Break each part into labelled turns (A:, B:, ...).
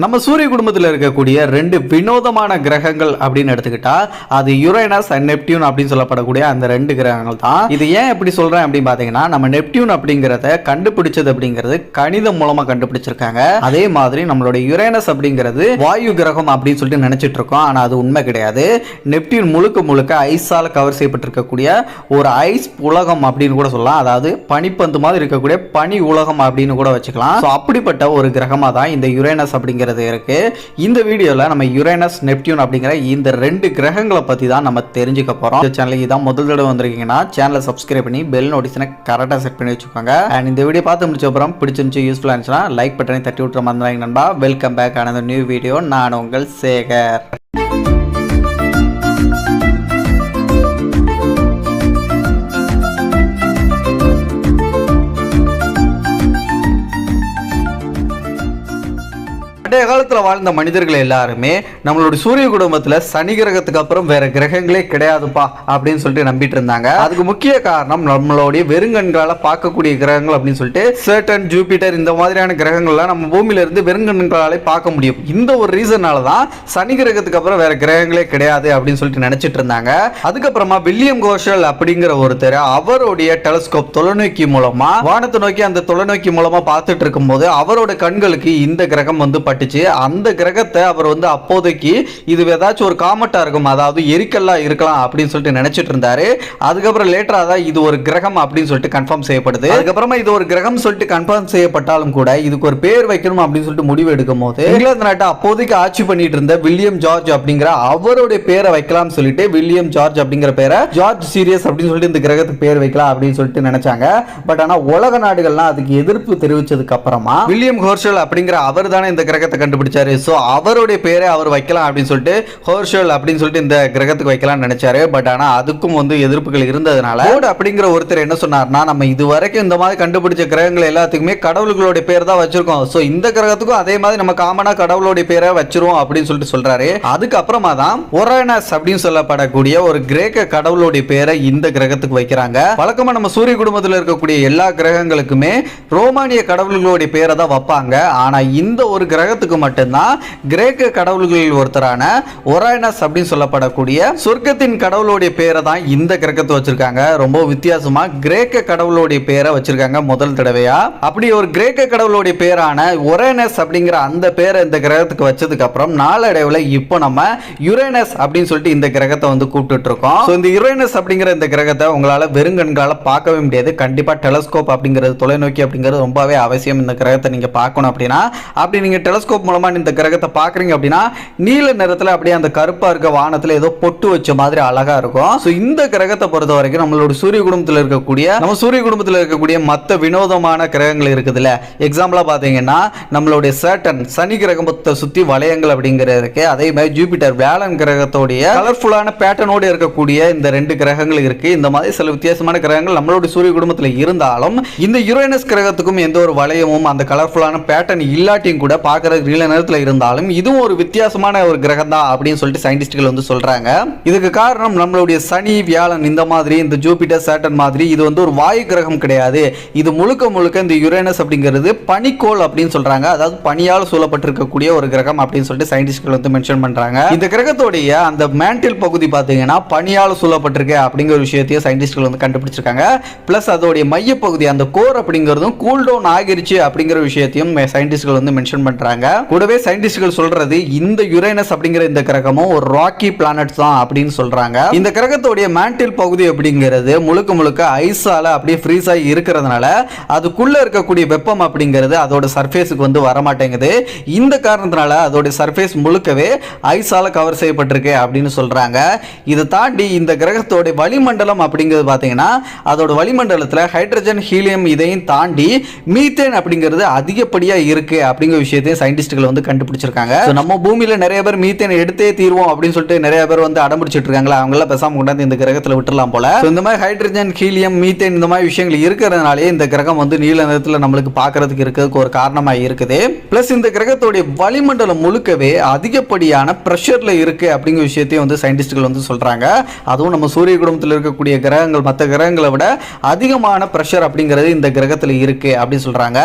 A: நம்ம சூரிய குடும்பத்தில் இருக்கக்கூடிய ரெண்டு வினோதமான கிரகங்கள் அப்படின்னு எடுத்துக்கிட்டா அது யுரேனஸ் அண்ட் நெப்டியூன் அப்படின்னு சொல்லப்படக்கூடிய அந்த ரெண்டு கிரகங்கள் தான். இது ஏன் எப்படி சொல்றேன் அப்படின்னு பார்த்தீங்கன்னா நம்ம நெப்டியூன் அப்படிங்கிறத கண்டுபிடிச்சது அப்படிங்கிறது கணிதம் மூலமா கண்டுபிடிச்சிருக்காங்க. அதே மாதிரி நம்மளுடைய யுரேனஸ் அப்படிங்கிறது வாயு கிரகம் அப்படின்னு சொல்லிட்டு நினைச்சிட்டு இருக்கோம். ஆனா அது உண்மை கிடையாது. நெப்டியூன் முழுக்க முழுக்க ஐஸால கவர் செய்யப்பட்டிருக்கக்கூடிய ஒரு ஐஸ் உலகம் அப்படின்னு கூட சொல்லலாம். அதாவது பனிப்பந்து மாதிரி இருக்கக்கூடிய பனி உலகம் அப்படின்னு கூட வச்சுக்கலாம். அப்படிப்பட்ட ஒரு கிரகமா தான் இந்த யுரேனஸ் அப்படிங்கிறது இருக்கு. இந்த வீடியோவில் நம்ம யுரேனஸ் நெப்டியூன் அப்படிங்கிற இந்த ரெண்டு கிரகங்களை பற்றி தான் நம்ம தெரிஞ்சுக்க போறோம். இந்த சேனலுக்கு இதான் முதல் தடவை வந்திருக்கீங்கன்னா சேனலை சப்ஸ்கிரைப் பண்ணி பெல் நோட்டிஸ்னை கரெக்டாக செட் பண்ணி வச்சுக்கோங்க. அண்ட் இந்த வீடியோ பார்த்து முடிச்ச அப்புறம் பிடிச்சிருந்துச்சு யூஸ்ஃபுல்லாக இருந்துச்சுன்னா லைக் பட்டனை தட்டி விட்டுற மாதிரி நண்பா வெல்கம் பேக் ஆனது நியூ வீடியோ நான் உங்கள் சேகர். பண்டைய காலத்தில் வாழ்ந்த மனிதர்கள் எல்லாருமே நம்மளோட சூரிய குடும்பத்தில் சனி கிரகத்துக்கு அப்புறம் வேற கிரகங்களே கிடையாதுப்பா அப்படின்னு சொல்லிட்டு நம்பிட்டு இருந்தாங்க. அதுக்கு முக்கிய காரணம் நம்மளுடைய வெறுங்கண்களால் பார்க்கக்கூடிய கிரகங்கள் அப்படின்னு சொல்லிட்டு சேட்டன் ஜூபிட்டர் இந்த மாதிரியான கிரகங்கள்லாம் நம்ம பூமியில இருந்து வெறுங்கண்களாலே பார்க்க முடியும். இந்த ஒரு ரீசனால தான் சனி கிரகத்துக்கு அப்புறம் வேற கிரகங்களே கிடையாது அப்படின்னு சொல்லிட்டு நினைச்சிட்டு இருந்தாங்க. அதுக்கப்புறமா வில்லியம் கோஷல் அப்படிங்கிற ஒருத்தர் அவருடைய டெலஸ்கோப் தொலைநோக்கி மூலமா வானத்தை நோக்கி அந்த தொலைநோக்கி மூலமா பார்த்துட்டு இருக்கும்போது அவரோட கண்களுக்கு இந்த கிரகம் வந்து பட்டுச்சு அந்த கிரகத்தை அவர் வந்து அப்போதைக்கு இது ஏதாச்சும் ஒரு காமெண்ட்டாக இருக்கும். அதாவது எரிக்கல்லா இருக்கலாம் அப்படின்னு சொல்லிட்டு நினைச்சிட்டு இருந்தாரு. அதுக்கப்புறம் லேட்டராக தான் இது ஒரு கிரகம் அப்படின்னு சொல்லிட்டு கன்ஃபார்ம் செய்யப்படுது. அதுக்கப்புறமா இது ஒரு கிரகம் சொல்லிட்டு கன்ஃபார்ம் செய்யப்பட்டாலும் கூட இதுக்கு ஒரு பேர் வைக்கணும் அப்படின்னு சொல்லிட்டு முடிவு எடுக்கும் போது இங்கிலாந்து நாட்டை அப்போதைக்கு ஆட்சி பண்ணிட்டு இருந்த வில்லியம் ஜார்ஜ் அப்படிங்கிற அவருடைய பேரை வைக்கலாம்னு சொல்லிட்டு வில்லியம் ஜார்ஜ் அப்படிங்கிற பேரை ஜார்ஜ் சீரியஸ் அப்படின்னு சொல்லிட்டு இந்த கிரகத்துக்கு பேர் வைக்கலாம் அப்படின்னு சொல்லிட்டு நினைச்சாங்க. பட் ஆனா உலக நாடுகள்லாம் அதுக்கு எதிர்ப்பு தெரிவிச்சதுக்கு அப்புறமா வில்லியம் ஹோர்ஷல் அப்படிங்கிற அவர் தானே இந்த கிரகத்தை கண்டுபிடிச்சாரு. ஸோ அவருடைய பேரை அவர் வைக்கலாம் அப்படின்னு சொல்லிட்டு ஹோர்ஷல் அப்படின்னு சொல்லிட்டு இந்த கிரகத்துக்கு வைக்கலாம்னு நினைச்சாரு. பட் ஆனா அதுக்கும் வந்து எதிர்ப்புகள் இருந்ததுனால போர்டு அப்படிங்கிற ஒருத்தர் என்ன சொன்னார்னா நம்ம இது வரைக்கும் இந்த மாதிரி கண்டுபிடிச்ச கிரகங்கள் எல்லாத்துக்குமே கடவுள்களுடைய பேர் தான் வச்சிருக்கோம். ஸோ இந்த கிரகத்துக்கும் அதே மாதிரி நம்ம காமனா கடவுளுடைய பேரை வச்சிருவோம் அப்படின்னு சொல்லிட்டு சொல்றாரு. அதுக்கப்புறமா தான் ஒரானஸ் அப்படின்னு சொல்லப்படக்கூடிய ஒரு கிரேக்க கடவுளுடைய பேரை இந்த கிரகத்துக்கு வைக்கிறாங்க. வழக்கமா நம்ம சூரிய குடும்பத்தில் இருக்கக்கூடிய எல்லா கிரகங்களுக்குமே ரோமானிய கடவுள்களுடைய பேரை தான் வைப்பாங்க. ஆனா இந்த ஒரு கிரகத்துக்கு மட்டும்தான் கிரேக்க கடவுள்களில் ஒருத்தரான ஒரானஸ் அப்படின்னு சொல்லப்படக்கூடிய சொர்க்கத்தின் கடவுளுடைய பேரை தான் இந்த கிரகத்தை வச்சிருக்காங்க. ரொம்ப வித்தியாசமா கிரேக்க கடவுளுடைய பேரை வச்சிருக்காங்க முதல் தடவையா. அப்படி ஒரு கிரேக்க கடவுளுடைய பேரான ஒரேனஸ் அப்படிங்கிற அந்த பேரை இந்த கிரகத்துக்கு வச்சதுக்கு அப்புறம் நாளடைவில் இப்போ நம்ம யுரேனஸ் அப்படின்னு சொல்லிட்டு இந்த கிரகத்தை வந்து கூப்பிட்டு இருக்கோம் ஸோ இந்த யுரேனஸ் அப்படிங்கிற இந்த கிரகத்தை உங்களால வெறுங்கண்களால் பார்க்கவே முடியாது. கண்டிப்பா டெலஸ்கோப் அப்படிங்கிறது தொலைநோக்கி அப்படிங்கிறது ரொம்பவே அவசியம் இந்த கிரகத்தை நீங்க பார்க்கணும் அப்படின்னா. அப்படி நீங்கள் டெலஸ்கோப் மூலமா இந்த கிரகத்தை பார்க்குறீங்க அப்படின்னா நீல நிறத்துல அப்படியே அந்த கருப்பா இருக்க வானத்துல ஏதோ பொட்டு வச்ச மாதிரி அழகா இருக்கும். ஸோ இந்த கிரகத்தை பொறுத்த வரைக்கும் நம்மளோட சூரிய குடும்பத்தில் இருக்கக்கூடிய நம்ம சூரிய குடும்பத்தில் இருக்கக்கூடிய மற்ற வினோதமான கிரகங்கள் இருக்குதுல்ல. எக்ஸாம்பிளா பாத்தீங்கன்னா நம்மளுடைய சேட்டன் சனி கிரகத்தை சுத்தி வளையங்கள் அப்படிங்கிறது இருக்கு. அதே மாதிரி ஜூபிட்டர் வேலன் கிரகத்தோடைய கலர்ஃபுல்லான பேட்டர்னோட இருக்கக்கூடிய இந்த ரெண்டு கிரகங்கள் இருக்கு. இந்த மாதிரி சில வித்தியாசமான கிரகங்கள் நம்மளுடைய சூரிய குடும்பத்தில் இருந்தாலும் இந்த யுரேனஸ் கிரகத்துக்கும் எந்த ஒரு வளையமும் அந்த கலர்ஃபுல்லான பேட்டர்ன் இல்லாட்டியும் கூட பார்க்கறது நீல நேரத்தில் இருந்தாலும் இதுவும் ஒரு வித்தியாசமான ஒரு கிரகம் தான் அப்படின்னு சொல்லிட்டு சயின்டிஸ்ட்கள் வந்து சொல்றாங்க. இதுக்கு காரணம் நம்மளுடைய சனி வியாழன் இந்த மாதிரி இந்த ஜூபிட்டர் சேட்டன் மாதிரி இது வந்து ஒரு வாயு கிரகம் கிடையாது. இது முழுக்க முழுக்க இந்த யுரேனஸ் அப்படிங்கிறது பனிக்கோள் அப்படின்னு சொல்றாங்க. அதாவது பனியால் சூழப்பட்டிருக்கக்கூடிய ஒரு கிரகம் அப்படின்னு சொல்லிட்டு சயின்டிஸ்ட்கள் வந்து மென்ஷன் பண்றாங்க. இந்த கிரகத்தோடைய அந்த மேண்டில் பகுதி பார்த்தீங்கன்னா பனியால் சூழப்பட்டிருக்கு அப்படிங்கிற விஷயத்தையும் சயின்டிஸ்ட்கள் வந்து கண்டுபிடிச்சிருக்காங்க. பிளஸ் அதோடைய மையப்பகுதி அந்த கோர் அப்படிங்கிறதும் கூல் டவுன் ஆகிருச்சு அப்படிங்கிற விஷயத்தையும் சயின்டிஸ்ட்கள் வந்து மென்ஷன் பண்றாங்க. கூடவே சயின்டிஸ்ட்கள் சொல்றது இந்த யுரேனஸ் அப்படிங்கிற இந்த கிரகமும் ஒரு ராக்கி பிளானட் தான் அப்படின்னு சொல்றாங்க. இந்த கிரகத்துடைய மேண்டில் பகுதி அப்படிங்கிறது முழுக்க முழுக்க ஐஸால அப்படியே ஃப்ரீஸ் ஆகி இருக்கிறதுனால அதுக்குள்ள இருக்கக்கூடிய வெப்பம் அப்படிங்கிறது அதோட சர்ஃபேஸுக்கு வந்து வர மாட்டேங்குது இந்த காரணத்தினால அதோட சர்ஃபேஸ் முழுக்கவே ஐஸால கவர் செய்யப்பட்டிருக்கு அப்படின்னு சொல்றாங்க. இதை தாண்டி இந்த கிரகத்தோட வளிமண்டலம் அப்படிங்கிறது பார்த்தீங்கன்னா அதோட வளிமண்டலத்தில் ஹைட்ரஜன் ஹீலியம் இதையும் தாண்டி மீத்தேன் அப்படிங்கிறது அதிகப்படியாக இருக்கு அப்படிங்கிற விஷயத்தையும் சயின்டிஸ்ட்கள் வந்து கண்டுபிடிச்சிருக்காங்க. நம்ம பூமியில நிறைய பேர் மீத்தேன் எடுத்தே தீர்வோம் அப்படின்னு சொல்லிட்டு நிறைய பேர் வந்து அடம்பிடிச்சிட்டு இருக்காங்களா அவங்கள பேசாம கொண்டாந்து இந்த கிரகத்துல விட்டுலாம் போல. இந்த மாதிரி ஹைட்ரஜன் ஹீலியம் மீத்தேன் இந்த மாதிரி விஷயங்கள் இருக்கிறதுனாலே இந்த கிரகம் வந்து நீல நிறத்துல நம்மளுக்கு பார்க்கிறதுக்கு இருக்கிறதுக்கு ஒரு காரணமா இருக்குது. பிளஸ் இந்த கிரகத்துடைய வளிமண்டலம் முழுக்கவே அதிகப்படியான பிரஷர்ல இருக்கு அப்படிங்கிற விஷயத்தையும் வந்து சயின்டிஸ்ட்கள் வந்து சொல்றாங்க. அதுவும் நம்ம சூரிய குடும்பத்தில் இருக்கக்கூடிய கிரகங்கள் மற்ற கிரகங்களை விட அதிகமான ப்ரெஷர் அப்படிங்கிறது இந்த கிரகத்தில் இருக்கு அப்படின்னு சொல்றாங்க.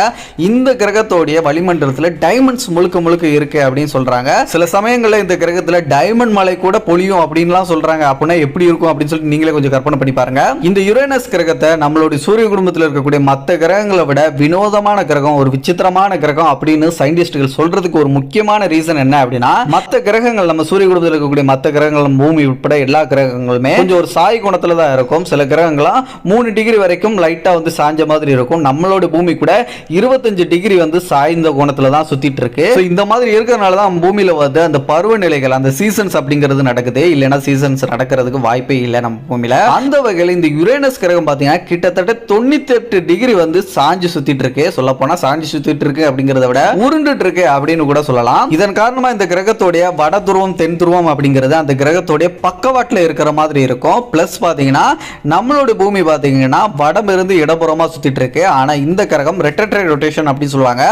A: இந்த கிரகத்தோடைய வளிமண்டலத்தில் டைமண்ட் டைமண்ட்ஸ் முழுக்க முழுக்க இருக்கு அப்படின்னு சொல்றாங்க. சில சமயங்களில் இந்த கிரகத்துல டைமண்ட் மலை கூட பொழியும் அப்படின்லாம் சொல்றாங்க. அப்படின்னா எப்படி இருக்கும் அப்படின்னு சொல்லிட்டு நீங்களே கொஞ்சம் கற்பனை பண்ணி பாருங்க. இந்த யுரேனஸ் கிரகத்தை நம்மளுடைய சூரிய குடும்பத்தில் இருக்கக்கூடிய மற்ற கிரகங்களை விட வினோதமான கிரகம் ஒரு விசித்திரமான கிரகம் அப்படின்னு சயின்டிஸ்டுகள் சொல்றதுக்கு ஒரு முக்கியமான ரீசன் என்ன அப்படின்னா மற்ற கிரகங்கள் நம்ம சூரிய குடும்பத்தில் இருக்கக்கூடிய மற்ற கிரகங்கள் பூமி உட்பட எல்லா கிரகங்களுமே கொஞ்சம் ஒரு சாய் குணத்துல தான் இருக்கும். சில கிரகங்களாம் மூணு டிகிரி வரைக்கும் லைட்டா வந்து சாஞ்ச மாதிரி இருக்கும். நம்மளோட பூமி கூட இருபத்தஞ்சு டிகிரி வந்து சாய்ந்த கோணத்துல தான் சுத்திட்டு இருக்கு. இந்த மாதிரி இருக்கிறதுனால தான் பூமியில வந்து அந்த பருவநிலைகள் அந்த சீசன்ஸ் அப்படிங்கிறது நடக்குது. இல்லைன்னா சீசன்ஸ் நடக்கிறதுக்கு வாய்ப்பே இல்லை நம்ம பூமியில. அந்த வகையில் இந்த யுரேனஸ் கிரகம் பார்த்தீங்கன்னா கிட்டத்தட்ட தொண்ணூத்தி எட்டு டிகிரி வந்து சாஞ்சு சுத்திட்டு இருக்கு. சொல்ல போனா சாஞ்சு சுத்திட்டு இருக்கு அப்படிங்கிறத விட உருண்டுட்டு இருக்கு அப்படின்னு கூட சொல்லலாம். இதன் காரணமா இந்த கிரகத்தோடைய வட துருவம் தென் துருவம் அப்படிங்கிறது அந்த கிரகத்தோடைய பக்கவாட்டில் இருக்கிற மாதிரி இருக்கும். பிளஸ் பாத்தீங்கன்னா நம்மளோட பூமி பாத்தீங்கன்னா வடம் இருந்து இடப்புறமா சுத்திட்டு இருக்கு. ஆனா இந்த கிரகம் ரெட்டட்ரை ரொட்டேஷன் அப்படின்னு சொல்லுவாங்க.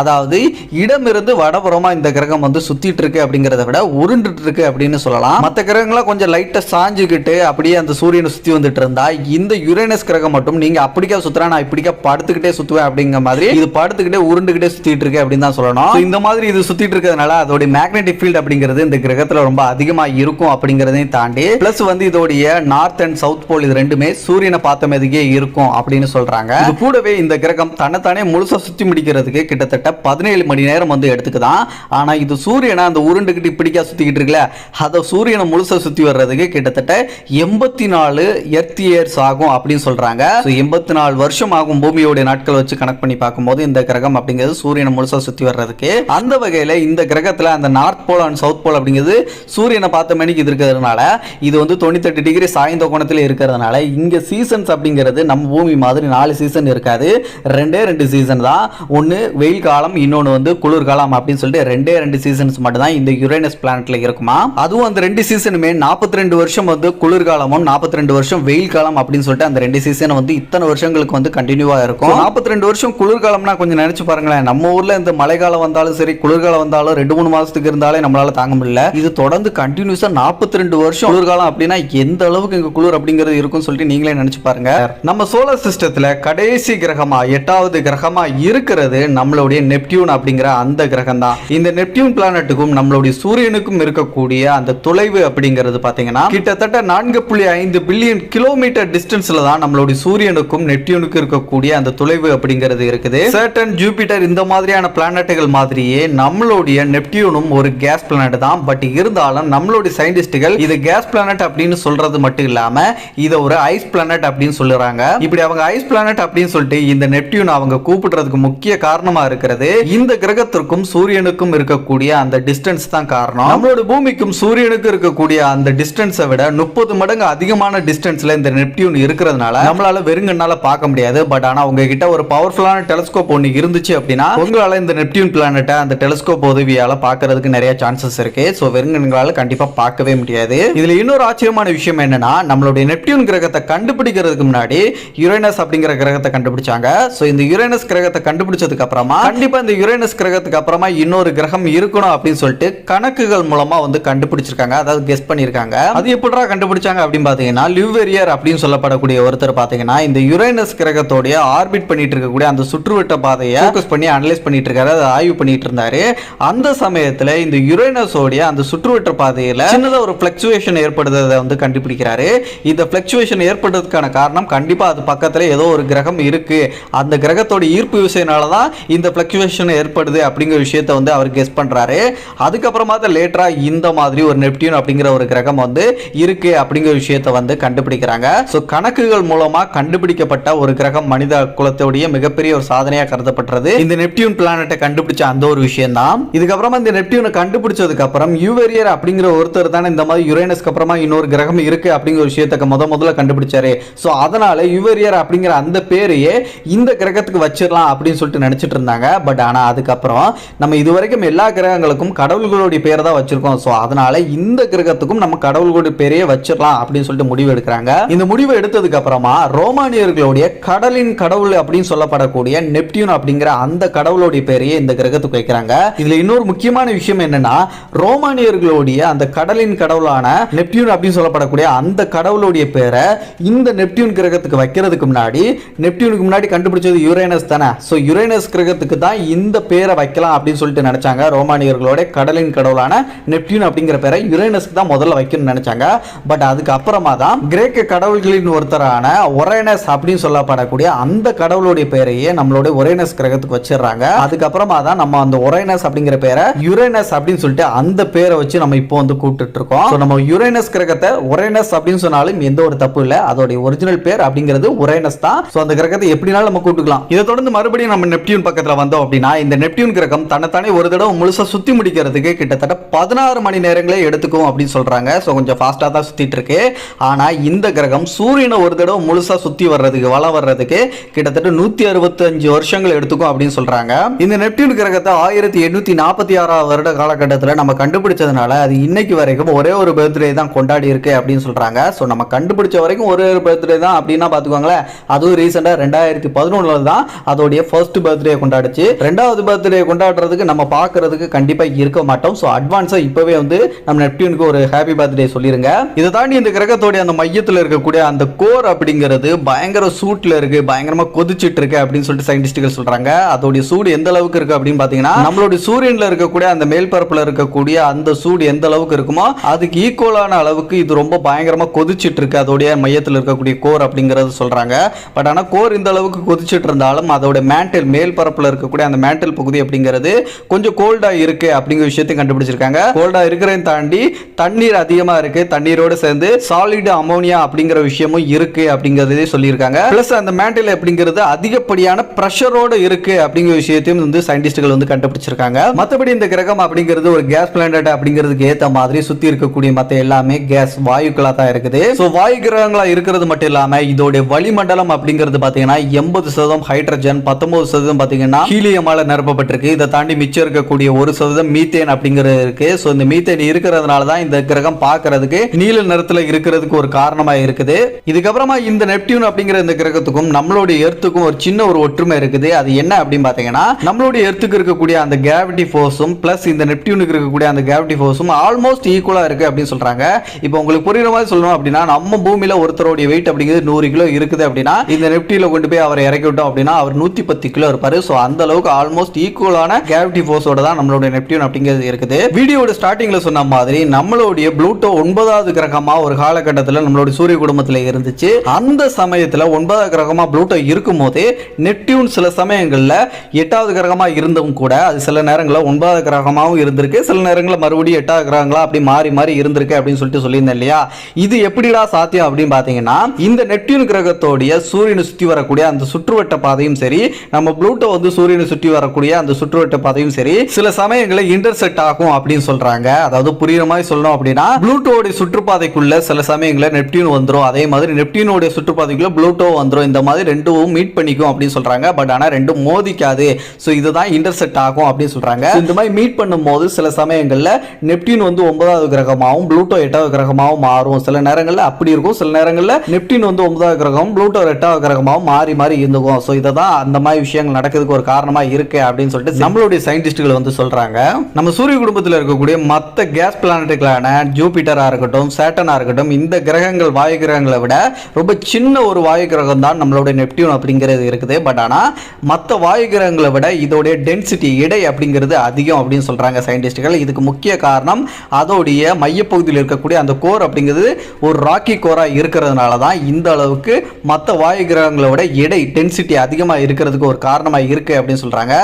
A: அதாவது இடம் இருந்து வடபுறமா இந்த கிரகம் வந்து சுத்திட்டு இருக்கு அப்படிங்கிறத விட உருண்டுட்டு இருக்கு அப்படின்னு சொல்லலாம். மற்ற கிரகங்களாம் கொஞ்சம் லைட்டா சாஞ்சுக்கிட்டு அப்படியே அந்த சூரியனை சுத்தி வந்துட்டு இருந்தா இந்த யுரேனஸ் கிரகம் மட்டும் நீங்க அப்படிக்கா சுத்துறா நான் இப்படிக்கா படுத்துக்கிட்டே சுத்துவேன் அப்படிங்கிற மாதிரி இது படுத்துக்கிட்டே உருண்டுகிட்டே சுத்திட்டு இருக்கு அப்படின்னு தான் சொல்லணும். இந்த மாதிரி இது சுத்திட்டு இருக்கிறதுனால அதோட மேக்னெட்டிக் ஃபீல்ட் அப்படிங்கிறது இந்த கிரகத்துல ரொம்ப அதிகமா இருக்கும் அப்படிங்கிறதையும் தாண்டி பிளஸ் வந்து இதோடைய நார்த் அண்ட் சவுத் போல் இது ரெண்டுமே சூரியனை பார்த்த மாதிரியே இருக்கும் அப்படின்னு சொல்றாங்க. கூடவே இந்த கிரகம் தன்னைத்தானே முழுசா சுத்தி முடிக்கிறதுக்கு கிட்டத்தட்ட பதினேழு மணி நேரம் வந்து எடுத்துக்குதான். ஆனால் இது சூரியனை அந்த உருண்டுக்கிட்டு இப்படிக்கா சுத்திக்கிட்டு இருக்குல்ல? அதை சூரியனை முழுசா சுத்தி வர்றதுக்கு கிட்டத்தட்ட எண்பத்தி நாலு எர்த் இயர்ஸ் ஆகும் அப்படின்னு சொல்றாங்க. எண்பத்தி நாலு வருஷம் ஆகும் பூமியோட நாட்கள் வச்சு கணக்கு பண்ணி பார்க்கும்போது இந்த கிரகம் அப்படிங்கிறது சூரியனை முழுசா சுத்தி வர்றதுக்கு. அந்த வகையில் இந்த கிரகத்தில் அந்த north pole and south pole அப்படிங்கிறது சூரியனை பார்த்த மணிக்கு இது இருக்கிறதுனால இது வந்து தொண்ணூத்தெட்டு டிகிரி சாய்ந்த கோணத்தில் இருக்கிறதுனால இங்க சீசன்ஸ் அப்படிங்கிறது நம்ம பூமி மாதிரி நாலு சீசன் இருக்காது. ரெண்டே ரெண்டு சீசன் தான். ஒன்று வெயில் காலம் இன்னொன்று வந்து குளிர்காலம் அப்படின்னு சொல்லிட்டு ரெண்டே ரெண்டு சீசன்ஸ் மட்டும் தான் இந்த யுரேனஸ் பிளானட்ல இருக்குமா? அதுவும் அந்த ரெண்டு சீசனுமே நாற்பத்தி ரெண்டு வருஷம் வந்து குளிர்காலமும் நாற்பத்தி ரெண்டு வருஷம் வெயில் காலம் அப்படின்னு சொல்லிட்டு அந்த ரெண்டு சீசன் வந்து இத்தனை வருஷங்களுக்கு வந்து கண்டினியூவா இருக்கும். நாற்பத்தி ரெண்டு வருஷம் குளிர்காலம்னா கொஞ்சம் நினைச்சு பாருங்களேன். நம்ம ஊர்ல இந்த மழைக்காலம் வந்தாலும் சரி குளிர்காலம் வந்தாலும் ரெண்டு மூணு மாசத்துக்கு இருந்தாலே நம்மளால தாங்க முடியல. இது தொடர்ந்து கண்டினியூஸா நாற்பத்தி ரெண்டு வருஷம் குளிர்காலம் அப்படின்னா எந்த அளவுக்கு இங்க குளிர் அப்படிங்கிறது இருக்கும்னு சொல்லிட்டு நீங்களே நினைச்சு பாருங்க. நம்ம சோலார் சிஸ்டத்துல கடைசி கிரகமா எட்டாவது கிரகமா இருக்கிறது நம்மளுடைய நெப்டியூன் அப்படிங்கிற அந்த கிரகம் தான் இந்த நெப்டியூன் பிளானட்டுக்கும் நம்மளுடைய சூரியனுக்கும் இருக்கக்கூடிய அந்த தொலைவு அப்படிங்கிறது பாத்தீங்கன்னா கிட்டத்தட்ட நான்கு புள்ளி ஐந்து பில்லியன் கிலோமீட்டர் டிஸ்டன்ஸ்ல தான் நம்மளுடைய சூரியனுக்கும் நெப்டியூனுக்கும் இருக்கக்கூடிய அந்த தொலைவு அப்படிங்கிறது இருக்குது. சர்டன் ஜூபிட்டர் இந்த மாதிரியான பிளானட்டுகள் மாதிரியே நம்மளுடைய நெப்டியூனும் ஒரு கேஸ் பிளானட் தான். பட் இருந்தாலும் நம்மளுடைய சயின்டிஸ்டுகள் இது கேஸ் பிளானட் அப்படின்னு சொல்றது மட்டும் இல்லாம இதை ஒரு ஐஸ் பிளானட் அப்படின்னு சொல்லுறாங்க. இப்படி அவங்க ஐஸ் பிளானட் அப்படின்னு சொல்லிட்டு இந்த நெப்டியூன் அவங்க கூப்பிடுறதுக்கு முக்கிய காரணமா இருக்கிறது இந்த உலகத்திற்கும் சூரியனுக்கும் இருக்கக்கூடிய அந்த டிஸ்டன்ஸ் தான் காரணம். நம்மளோட பூமிக்கும் சூரியனுக்கும் இருக்கக்கூடிய அந்த டிஸ்டன்ஸை விட முப்பது மடங்கு அதிகமான டிஸ்டன்ஸ்ல இந்த நெப்டியூன் இருக்கிறதுனால நம்மளால வெறுங்கண்ணால பார்க்க முடியாது. பட் ஆனா உங்ககிட்ட ஒரு பவர்ஃபுல்லான டெலஸ்கோப் ஒன்று இருந்துச்சு அப்படின்னா உங்களால இந்த நெப்டியூன் பிளானட்டை அந்த டெலஸ்கோப் உதவியால பாக்குறதுக்கு நிறைய சான்சஸ் இருக்கு. ஸோ வெறுங்கண்களால கண்டிப்பா பார்க்கவே முடியாது. இதுல இன்னொரு ஆச்சரியமான விஷயம் என்னன்னா நம்மளுடைய நெப்டியூன் கிரகத்தை கண்டுபிடிக்கிறதுக்கு முன்னாடி யுரேனஸ் அப்படிங்கிற கிரகத்தை கண்டுபிடிச்சாங்க. ஸோ இந்த யுரேனஸ் கிரகத்தை கண்டுபிடிச்சதுக்கு அப்புறமா கண்டிப்பா இந்த யுரேனஸ் கிரகத்துக்கு அப்புறமா இன்னொரு கிரகம் இருக்கணும் அப்படின்னு சொல்லிட்டு கணக்குகள் மூலமா வந்து கண்டுபிடிச்சிருக்காங்க. அதாவது கெஸ் பண்ணியிருக்காங்க. அது எப்படா கண்டுபிடிச்சாங்க அப்படின்னு பாத்தீங்கன்னா லிவ்வெரியர் அப்படின்னு சொல்லப்படக்கூடிய ஒருத்தர் பாத்தீங்கன்னா இந்த யுரேனஸ் கிரகத்தோடைய ஆர்பிட் பண்ணிட்டு இருக்கக்கூடிய அந்த சுற்றுவட்ட பாதையை ஃபோக்கஸ் பண்ணி அனலைஸ் பண்ணிட்டு இருக்காரு. அதை ஆய்வு பண்ணிட்டு இருந்தாரு. அந்த சமயத்துல இந்த யுரேனஸோடைய அந்த சுற்றுவட்ட பாதையில சின்னதாக ஒரு ஃபிளக்சுவேஷன் ஏற்படுறதை வந்து கண்டுபிடிக்கிறாரு. இந்த ஃபிளக்சுவேஷன் ஏற்படுறதுக்கான காரணம் கண்டிப்பா அது பக்கத்துல ஏதோ ஒரு கிரகம் இருக்கு. அந்த கிரகத்தோட ஈர்ப்பு விசையினால தான் இந்த ஃபிளக்சுவேஷன் ஏற்படுது அப்படிங்கிற விஷயத்தை வந்து அவர் கெஸ் பண்ணுறாரு அதுக்கப்புறமா தான் லேட்டராக இந்த மாதிரி ஒரு நெப்டியூன் அப்படிங்கிற ஒரு கிரகம் வந்து இருக்கு அப்படிங்கிற விஷயத்தை வந்து கண்டுபிடிக்கிறாங்க. ஸோ கணக்குகள் மூலமாக கண்டுபிடிக்கப்பட்ட ஒரு கிரகம் மனித குலத்தோடைய மிகப்பெரிய ஒரு சாதனையாக கருதப்பட்டது. இந்த நெப்டியூன் பிளானட்டை கண்டுபிடிச்ச அந்த ஒரு விஷயம் தான் இதுக்கப்புறமா இந்த நெப்டியூனை கண்டுபிடிச்சதுக்கு அப்புறம் யூவேரியர் அப்படிங்கிற ஒருத்தர் தானே இந்த மாதிரி யுரேனஸ்க்கு அப்புறமா இன்னொரு கிரகம் இருக்கு அப்படிங்கிற விஷயத்தை முத முதல்ல கண்டுபிடிச்சாரு. ஸோ அதனால யுவேரியர் அப்படிங்கிற அந்த பேரையே இந்த கிரகத்துக்கு வச்சிடலாம் அப்படின்னு சொல்லிட்டு நினைச்சிட்டு இருந்தாங்க. பட் ஆனால் அதுக்கப்புறம் நம்ம இதுவரைக்கும் எல்லா கிரகங்களுக்கும் கடவுள்களுடைய பேர் தான் வச்சிருக்கோம். ஸோ அதனால இந்த கிரகத்துக்கும் நம்ம கடவுள்களுடைய பேரையே வச்சிடலாம் அப்படின்னு சொல்லிட்டு முடிவு எடுக்கிறாங்க. இந்த முடிவு எடுத்ததுக்கு அப்புறமா ரோமானியர்களுடைய கடலின் கடவுள் அப்படின்னு சொல்லப்படக்கூடிய நெப்டியூன் அப்படிங்கிற அந்த கடவுளுடைய பேரையே இந்த கிரகத்துக்கு வைக்கிறாங்க. இதுல இன்னொரு முக்கியமான விஷயம் என்னன்னா ரோமானியர்களுடைய அந்த கடலின் கடவுளான நெப்டியூன் அப்படின்னு சொல்லப்படக்கூடிய அந்த கடவுளுடைய பேரை இந்த நெப்டியூன் கிரகத்துக்கு வைக்கிறதுக்கு முன்னாடி நெப்டியூனுக்கு முன்னாடி கண்டுபிடிச்சது யுரேனஸ் தானே. ஸோ யுரேனஸ் கிரகத்துக்கு தான் இந்த பேரை வைக்க வைக்கலாம் அப்படின்னு சொல்லிட்டு நினச்சாங்க. ரோமானியர்களோட கடலின் கடவுளான நெப்டியூன் அப்படிங்கிற பேரை யுரேனஸ்க்கு தான் முதல்ல வைக்கணும்னு நினச்சாங்க. பட் அதுக்கு அப்புறமா தான் கிரேக்க கடவுள்களின் ஒருத்தரான ஒரேனஸ் அப்படின்னு சொல்லப்படக்கூடிய அந்த கடவுளுடைய பேரையே நம்மளுடைய ஒரேனஸ் கிரகத்துக்கு வச்சிடுறாங்க. அதுக்கப்புறமா தான் நம்ம அந்த ஒரேனஸ் அப்படிங்கிற பேரை யுரேனஸ் அப்படின்னு சொல்லிட்டு அந்த பேரை வச்சு நம்ம இப்போ வந்து கூப்பிட்டு இருக்கோம். நம்ம யுரேனஸ் கிரகத்தை ஒரேனஸ் அப்படின்னு சொன்னாலும் எந்த ஒரு தப்பு இல்லை. அதோடைய ஒரிஜினல் பேர் அப்படிங்கிறது ஒரேனஸ் தான். ஸோ அந்த கிரகத்தை எப்படினாலும் நம்ம கூப்பிட்டுக்கலாம். இதை தொடர்ந்து மறுபடியும் நம்ம நெப்டியூன் பக்கத்தில் வந்தோம் அப்படின்னா இந்த நெப்டியூன் கிரகம் தன்னைத்தானே ஒரு தடவை முழுசாக சுத்தி முடிக்கிறதுக்கு கிட்டத்தட்ட பதினாறு மணி நேரங்களே எடுத்துக்கும் அப்படின்னு சொல்கிறாங்க ஸோ கொஞ்சம் ஃபாஸ்ட்டாக தான் சுற்றிட்டு இருக்கு. ஆனால் இந்த கிரகம் சூரியனை ஒரு தடவை முழுசாக சுற்றி வர்றதுக்கு வளம் வர்றதுக்கு கிட்டத்தட்ட நூற்றி அறுபத்தஞ்சு வருஷங்கள் எடுத்துக்கும் அப்படின்னு சொல்கிறாங்க இந்த நெப்டியூன் கிரகத்தை ஆயிரத்தி எண்ணூற்றி நாற்பத்தி ஆறாவது வருட காலகட்டத்தில் நம்ம கண்டுபிடிச்சதுனால அது இன்னைக்கு வரைக்கும் ஒரே ஒரு பர்த்டே தான் கொண்டாடி இருக்கு அப்படின்னு சொல்கிறாங்க ஸோ நம்ம கண்டுபிடிச்ச வரைக்கும் ஒரே ஒரு பர்த்டே தான் அப்படின்னா பார்த்துக்கோங்களேன் அதுவும் ரீசெண்டாக ரெண்டாயிரத்தி பதினொன்றில் தான் அதோடைய ஃபர்ஸ்ட் பர்த்டே கொண்டாடுச்சு. ரெண்டாவது பர்த்டே கொண்டாடுறதுக்கு நம்ம பார்க்கறதுக்கு கண்டிப்பாக இருக்க மாட்டோம். ஸோ அட்வான்ஸாக இப்போவே வந்து நம்ம நெப்டியூனுக்கு ஒரு ஹாப்பி பர்த்டே சொல்லிருங்க. இதை தாண்டி இந்த கிரகத்தோடைய அந்த மையத்தில் இருக்கக்கூடிய அந்த கோர் அப்படிங்கிறது பயங்கர சூட்டில் இருக்கு பயங்கரமா கொதிச்சிட்டு இருக்கு அப்படின்னு சொல்லிட்டு சயின்டிஸ்டுகள் சொல்றாங்க. அதோடைய சூடு எந்த அளவுக்கு இருக்கு அப்படின்னு பார்த்தீங்கன்னா நம்மளுடைய சூரியன்ல இருக்கக்கூடிய அந்த மேல்பரப்புல இருக்கக்கூடிய அந்த சூடு எந்த அளவுக்கு இருக்குமோ அதுக்கு ஈக்குவலான அளவுக்கு இது ரொம்ப பயங்கரமா கொதிச்சிட்டு இருக்கு. அதோடைய மையத்தில் இருக்கக்கூடிய கோர் அப்படிங்கறது சொல்றாங்க. பட் ஆனால் கோர் இந்த அளவுக்கு கொதிச்சிட்டு இருந்தாலும் அதோட மேண்டில் மேல்பரப்புல இருக்கக்கூடிய அந்த மேண்டில் பகுதி அப்படிங்கிறது கொஞ்சம் கோல்டா இருக்கு அப்படிங்கிற விஷயத்தையும் கண்டுபிடிச்சிருக்காங்க. கோல்டா இருக்கிறதையும் தாண்டி தண்ணீர் அதிகமா இருக்கு. தண்ணீரோட சேர்ந்து சாலிடு அமோனியா அப்படிங்கிற விஷயமும் இருக்கு அப்படிங்கறதே சொல்லியிருக்காங்க. பிளஸ் அந்த மேண்டில் அப்படிங்கிறது அதிகப்படியான ப்ரெஷரோட இருக்கு அப்படிங்கிற விஷயத்தையும் வந்து சயின்டிஸ்டுகள் வந்து கண்டுபிடிச்சிருக்காங்க. மற்றபடி இந்த கிரகம் அப்படிங்கிறது ஒரு கேஸ் பிளானட் அப்படிங்கிறதுக்கு ஏத்த மாதிரி சுத்தி இருக்கக்கூடிய மத்த எல்லாமே கேஸ் வாயுக்களா தான் இருக்குது. ஸோ வாயு கிரகங்களா இருக்கிறது மட்டும் இல்லாம இதோடைய வளிமண்டலம் அப்படிங்கிறது பாத்தீங்கன்னா எண்பது சதவீதம் ஹைட்ரஜன் பத்தொன்பது சதவீதம் பாத்தீங்கன்னா ஹீலியமால நிரப்பப்பட்டிருக்கு. இதை தாண்டி மிச்சம் இருக்கக்கூடிய ஒரு சதவீதம் மீத்தேன் அப்படிங்கிறது இருக்குது ஸோ இந்த மீத்தேன் இருக்கிறதுனால தான் இந்த கிரகம் பார்க்கறதுக்கு நீல நிறத்தில் இருக்கிறதுக்கு ஒரு காரணமாக இருக்குது. இதுக்கப்புறமா இந்த நெப்டியூன் அப்படிங்கிற இந்த கிரகத்துக்கும் நம்மளுடைய எர்த்துக்கும் ஒரு சின்ன ஒரு ஒற்றுமை இருக்குது. அது என்ன அப்படின்னு பார்த்தீங்கன்னா நம்மளுடைய எர்த்துக்கு இருக்கக்கூடிய அந்த கிராவிட்டி ஃபோர்ஸும் ப்ளஸ் இந்த நெப்டியூனுக்கு இருக்கக்கூடிய அந்த கிராவிட்டி ஃபோர்ஸும் ஆல்மோஸ்ட் ஈக்குவலாக இருக்குது அப்படின்னு சொல்கிறாங்க இப்போ உங்களுக்கு புரியுற மாதிரி சொல்லணும் அப்படின்னா நம்ம பூமியில் ஒருத்தருடைய வெயிட் அப்படிங்கிறது நூறு கிலோ இருக்குது அப்படின்னா இந்த நெப்டியில் கொண்டு போய் அவரை இறக்கி விட்டோம் அப்படின்னா அவர் நூற்றி பத்து கிலோ இருப்பார். ஸோ அந்த அளவுக்கு ஆல்மோஸ்ட் ஈக்குவலான கேவிட்டி ஃபோர்ஸோட தான் நம்மளுடைய நெப்டியூன் அப்படிங்கிறது இருக்குது. வீடியோட ஸ்டார்டிங்ல சொன்ன மாதிரி நம்மளுடைய ப்ளூட்டோ ஒன்பதாவது கிரகமா ஒரு காலகட்டத்தில் நம்மளுடைய சூரிய குடும்பத்தில் இருந்துச்சு. அந்த சமயத்தில் ஒன்பதாவது கிரகமா ப்ளூட்டோ இருக்கும் போதே நெப்டியூன் சில சமயங்களில் எட்டாவது கிரகமா இருந்தும் கூட அது சில நேரங்களில் ஒன்பதாவது கிரகமாகவும் இருந்திருக்கு. சில நேரங்களில் மறுபடியும் எட்டாவது கிரகங்களா அப்படி மாறி மாறி இருந்திருக்கு அப்படின்னு சொல்லிட்டு சொல்லியிருந்தேன் இல்லையா? இது எப்படிடா சாத்தியம் அப்படின்னு பார்த்தீங்கன்னா இந்த நெப்டியூன் கிரகத்தோடைய சூரியனை சுற்றி வரக்கூடிய அந்த சுற்றுவட்ட பாதையும் சரி நம்ம ப்ளூட்டோ வந்து சூரியனை சுற்றி வரக்கூடிய அந்த சுற்றுவட்ட பாதையும் சரி சில சமயங்களில் இன்டர்செக்ட் ஆகும் அப்படின்னு சொல்றாங்க. அதாவது புரியுற மாதிரி சொல்லணும் அப்படின்னா ப்ளூட்டோடைய சுற்றுப்பாதைக்குள்ள சில சமயங்களில் நெப்டியூன் வந்துடும் அதே மாதிரி நெப்டியூனோடைய சுற்றுப்பாதைக்குள்ள ப்ளூட்டோ வந்துடும் இந்த மாதிரி ரெண்டும் மீட் பண்ணிக்கும் அப்படின்னு சொல்றாங்க. பட் ஆனால் ரெண்டும் மோதிக்காது. ஸோ இதுதான் இன்டர்செக்ட் ஆகும் அப்படின்னு சொல்றாங்க. இந்த மாதிரி மீட் பண்ணும்போது சில சமயங்களில் நெப்டியூன் வந்து ஒன்பதாவது கிரகமாகவும் ப்ளூட்டோ எட்டாவது கிரகமாகவும் மாறும். சில நேரங்களில் அப்படி இருக்கும். சில நேரங்களில் நெப்டியூன் வந்து ஒன்பதாவது கிரகம் ப்ளூட்டோ எட்டாவது கிரகமாகவும் மாறி மாறி இருந்துக்கும். ஸோ இதை தான் அந்த மாதிரி விஷயங்கள் நடக்கிறதுக்கு ஒரு காரணமாக இருக்கு அப்படின்னு சொல்லிட்டு நம்மளுடைய சயின்டிஸ்டுகள் வந்து சொல்றாங்க நம்ம சூரிய குடும்பத்தில் இருக்கக்கூடிய மற்ற கேஸ் பிளானட்டுகளான ஜூபிட்டரா இருக்கட்டும் சேட்டனா இருக்கட்டும் இந்த கிரகங்கள் வாயு கிரகங்களை விட ரொம்ப சின்ன ஒரு வாயு கிரகம் தான் நம்மளுடைய நெப்டியூன் அப்படிங்கிறது இருக்குது. பட் ஆனால் மற்ற வாயு கிரகங்களை விட இதோடைய டென்சிட்டி இடை அப்படிங்கிறது அதிகம் அப்படின்னு சொல்றாங்க சயின்டிஸ்டுகள் இதுக்கு முக்கிய காரணம் அதோடைய மையப்பகுதியில் இருக்கக்கூடிய அந்த கோர் அப்படிங்கிறது ஒரு ராக்கி கோரா இருக்கிறதுனால தான் இந்த அளவுக்கு மற்ற வாயு கிரகங்களை விட எடை டென்சிட்டி அதிகமாக இருக்கிறதுக்கு ஒரு காரணமாக இருக்கு அப்படின்னு சொல்றாங்க.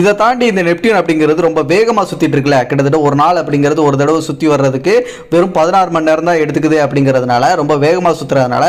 A: இதை தாண்டி இந்த நெப்டியூன் அப்படிங்கிறது ரொம்ப வேகமாக சுற்றிட்டு இருக்குல்ல? கிட்டத்தட்ட ஒரு நாள் அப்படிங்கிறது ஒரு தடவை சுற்றி வர்றதுக்கு வெறும் பதினாறு மணி நேரம் தான் எடுத்துக்குது அப்படிங்கிறதுனால ரொம்ப வேகமாக சுற்றுறதுனால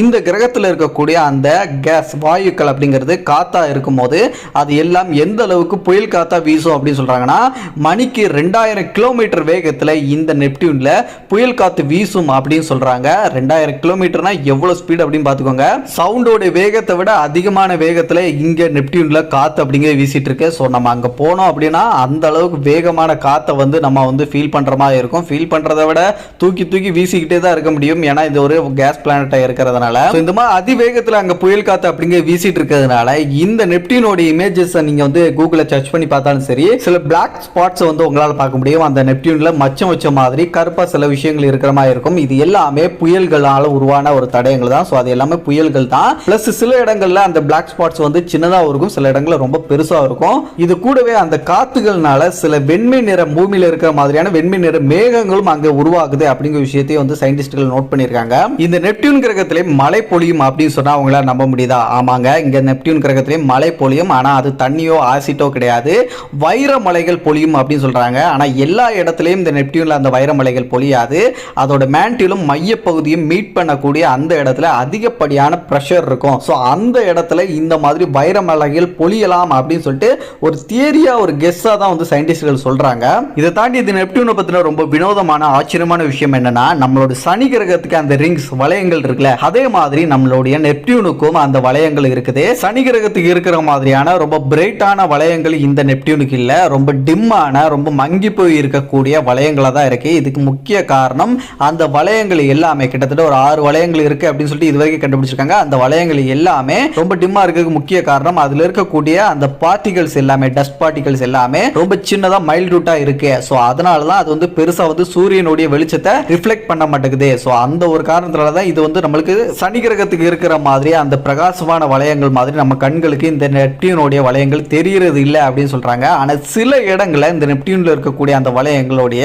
A: இந்த கிரகத்தில் இருக்கக்கூடிய அந்த கேஸ் வாயுக்கள் அப்படிங்கிறது காத்தா இருக்கும்போது அது எல்லாம் எந்த அளவுக்கு புயல் காத்தா வீசும் அப்படின்னு சொல்கிறாங்கன்னா மணிக்கு ரெண்டாயிரம் கிலோமீட்டர் வேகத்தில் இந்த நெப்டியூனில் புயல் காற்று வீசும் அப்படின்னு சொல்கிறாங்க ரெண்டாயிரம் கிலோமீட்டர்னா எவ்வளோ ஸ்பீட் அப்படின்னு பார்த்துக்கோங்க. சவுண்டோட வேகத்தை விட அதிகமான வேகத்தில் இங்கே நெப்டியூனில் காற்று அப்படிங்கிறது வீசிட்டு இருக்கு. ஸோ நம்ம அங்கே போனோம் அப்படின்னா அந்த அளவுக்கு வேகமான காற்றை வந்து நம்ம வந்து ஃபீல் பண்ற மாதிரி இருக்கும். ஃபீல் பண்றதை விட தூக்கி தூக்கி வீசிக்கிட்டே தான் இருக்க முடியும். ஏன்னா இது ஒரு கேஸ் பிளானட்டாக இருக்கிறதுனால. இந்த மாதிரி அதிவேகத்தில் அங்க புயல் காற்று அப்படிங்க வீசிட்டு இருக்கிறதுனால இந்த நெப்டினோட இமேஜஸை நீங்க வந்து கூகுளில் சர்ச் பண்ணி பார்த்தாலும் சரி சில பிளாக் ஸ்பாட்ஸை வந்து உங்களால் பார்க்க முடியும். அந்த நெப்டியூனில் மச்சம் வச்ச மாதிரி கருப்பாக சில விஷயங்கள் இருக்கிற மாதிரி இருக்கும். இது எல்லாமே புயல்களால் உருவான ஒரு தடயங்கள் தான். ஸோ அது எல்லாமே புயல்கள் தான். பிளஸ் சில இடங்கள்ல அந்த பிளாக் ஸ்பாட்ஸ் வந்து சின்னதாக இருக்கும். சில இடங்களில் ரொம்ப பெருசாக இருக்கும். இது இது கூடவே அந்த காத்துகள்னால சில வெண்மை நிற பூமியில இருக்கிற மாதிரியான வெண்மை நிற மேகங்களும் அங்க உருவாகுது அப்படிங்கிற விஷயத்தையும் வந்து சயின்டிஸ்ட்கள் நோட் பண்ணியிருக்காங்க. இந்த நெப்டியூன் கிரகத்திலே மழை பொழியும் அப்படின்னு சொன்னா அவங்களால நம்ப முடியுதா? ஆமாங்க. இங்க நெப்டியூன் கிரகத்திலே மழை பொழியும். ஆனா அது தண்ணியோ ஆசிட்டோ கிடையாது. வைர மலைகள் பொழியும் அப்படின்னு சொல்றாங்க. ஆனா எல்லா இடத்துலையும் இந்த நெப்டியூன்ல அந்த வைர மலைகள் பொழியாது. அதோட மேண்டிலும் மையப்பகுதியும் மீட் பண்ணக்கூடிய அந்த இடத்துல அதிகப்படியான ப்ரெஷர் இருக்கும். ஸோ அந்த இடத்துல இந்த மாதிரி வைர மலைகள் பொழியலாம் அப்படின்னு சொல்லிட்டு ஒரு தியரியா ஒரு கெஸ்ஸா தான் வந்து சயின்டிஸ்ட்கள் சொல்றாங்க. இதை தாண்டி இந்த நெப்டியூனை பத்தின ரொம்ப வினோதமான ஆச்சரியமான விஷயம் என்னன்னா நம்மளோட சனி கிரகத்துக்கு அந்த ரிங்ஸ் வளையங்கள் இருக்குல்ல அதே மாதிரி நம்மளுடைய நெப்டியூனுக்கும் அந்த வளையங்கள் இருக்குது. சனி கிரகத்துக்கு இருக்கிற மாதிரியான ரொம்ப பிரைட்டான வளையங்கள் இந்த நெப்டியூனுக்கு இல்ல. ரொம்ப டிம்மான ரொம்ப மங்கி போய் இருக்கக்கூடிய வளையங்களா தான் இருக்கு. இதுக்கு முக்கிய காரணம் அந்த வளையங்கள் எல்லாமே கிட்டத்தட்ட ஒரு ஆறு வளையங்கள் இருக்கு அப்படின்னு சொல்லிட்டு இது வரைக்கும் கண்டுபிடிச்சிருக்காங்க. அந்த வளையங்கள் எல்லாமே ரொம்ப டிம்மா இருக்கிறதுக்கு முக்கிய காரணம் அதுல இருக்கக்கூடிய அந்த பார்ட்டிகல்ஸ் எல்லாமே டஸ்ட் பார்ட்டிகல்ஸ் எல்லாமே ரொம்ப சின்னதா மைல்டூட்டா இருக்கு. ஸோ அதனால தான் அது வந்து பெருசா வந்து சூரியனுடைய வெளிச்சத்தை ரிஃப்ளெக்ட் பண்ண மாட்டேங்குது. ஸோ அந்த ஒரு காரணத்தினால தான் இது வந்து நம்மளுக்கு சனி கிரகத்துக்கு இருக்கிற மாதிரி அந்த பிரகாசமான வளையங்கள் மாதிரி நம்ம கண்களுக்கு இந்த நெப்டியூனுடைய வளையங்கள் தெரியறது இல்லை அப்படின்னு சொல்றாங்க. ஆனா சில இடங்களில் இந்த நெப்டியூன்ல இருக்கக்கூடிய அந்த வளையங்களுடைய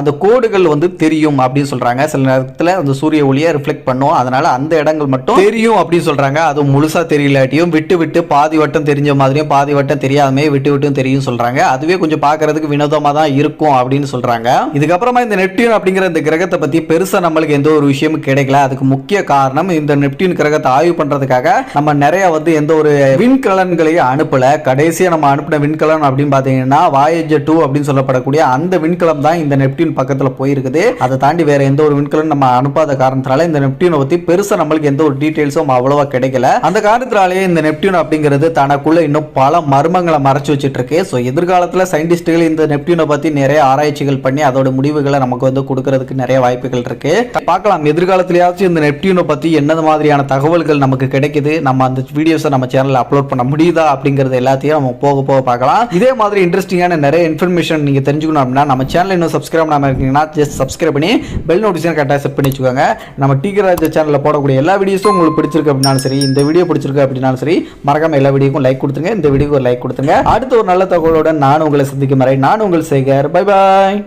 A: அந்த கோடுகள் வந்து தெரியும் அப்படின்னு சொல்றாங்க. சில நேரத்தில் அந்த சூரிய ஒளியை ரிஃப்ளெக்ட் பண்ணும். அதனால அந்த இடங்கள் மட்டும் தெரியும் அப்படின்னு சொல்றாங்க. அது முழுசா தெரியலாட்டியும் விட்டு விட்டு பாதி வட்டம் தெரிஞ்ச மாதிரியும் பாதி வட்டம் தெரியாதமே விட்டு விட்டும் தெரியும் சொல்றாங்க. அதுவே கொஞ்சம் பாக்குறதுக்கு வினோதமா தான் இருக்கும் அப்படின்னு சொல்றாங்க. இதுக்கப்புறமா இந்த நெப்டியூன் அப்படிங்கிற இந்த கிரகத்தை பத்தி பெருசா நம்மளுக்கு எந்த ஒரு விஷயமும் கிடைக்கல. அதுக்கு முக்கிய காரணம் இந்த நெப்டியூன் கிரகத்தை ஆய்வு பண்றதுக்காக நம்ம நிறைய வந்து எந்த ஒரு விண்கலன்களையும் அனுப்பல. கடைசியா நம்ம அனுப்பின விண்கலன் அப்படின்னு பாத்தீங்கன்னா வாயேஜர் டூ அப்படின்னு சொல்லப்படக்கூடிய அந்த விண்கலம் தான் இந்த நெப்டியூன் பக்கத்துல போயிருக்குது. அதை தாண்டி வேற எந்த ஒரு விண்கலம் நம்ம அனுப்பாத காரணத்தினால இந்த நெப்டியூனை பத்தி பெருசா நம்மளுக்கு எந்த ஒரு டீடைல்ஸும் அவ்வளவா கிடைக்கல. அந்த காரணத்தினாலேயே இந்த நெப்டியூன் அப்படிங்கிறது தனக்குள்ள இன்னும் பல மர்மங்களை மறைச்சு வச்சிட்டு இருக்கு ஸோ எதிர்காலத்துல சயின்டிஸ்டுகள் இந்த நெப்டியூனை பத்தி நிறைய ஆராய்ச்சிகள் பண்ணி அதோட முடிவுகளை நமக்கு வந்து கொடுக்கறதுக்கு நிறைய வாய்ப்புகள் இருக்கு. பார்க்கலாம் எதிர்காலத்திலேயாச்சும் இந்த நெப்டியூனை பற்றி என்ன மாதிரியான தகவல்கள் நமக்கு கிடைக்குது? நம்ம அந்த வீடியோஸை நம்ம சேனலில் அப்லோட் பண்ண முடியுதா? அப்படிங்கறது எல்லாத்தையும் நம்ம போக போக பார்க்கலாம். இதே மாதிரி இன்ட்ரெஸ்டிங்கான நிறைய இன்ஃபர்மேஷன் நீங்கள் தெரிஞ்சுக்கணும் அப்படின்னா நம்ம சேனல் இன்னும் சப்ஸ்கிரைப் பண்ணாமல் இருக்கீங்கன்னா ஜஸ்ட் சப்ஸ்கிரைப் பண்ணி பெல் நோட்டிஃபிகேஷன் கரெக்டாக செட் பண்ணி வச்சுக்கோங்க. நம்ம டீகராஜ சேனலில் போடக்கூடிய எல்லா வீடியோஸும் உங்களுக்கு பிடிச்சிருக்கு அப்படின்னாலும் சரி இந்த வீடியோ பிடிச்சிருக்கு அப்படின்னாலும் சரி மறக்காம எல்லா வீடியோக்கும் லைக் கொடுத்துங்க இந்த வீடியோக்கு ஒரு லைக் கொடுத்துங்க அடுத்த ஒரு நல்ல தகவலுடன் நான் உங்களை சந்திக்கும் வரை நான் உங்கள் சேகர். Bye bye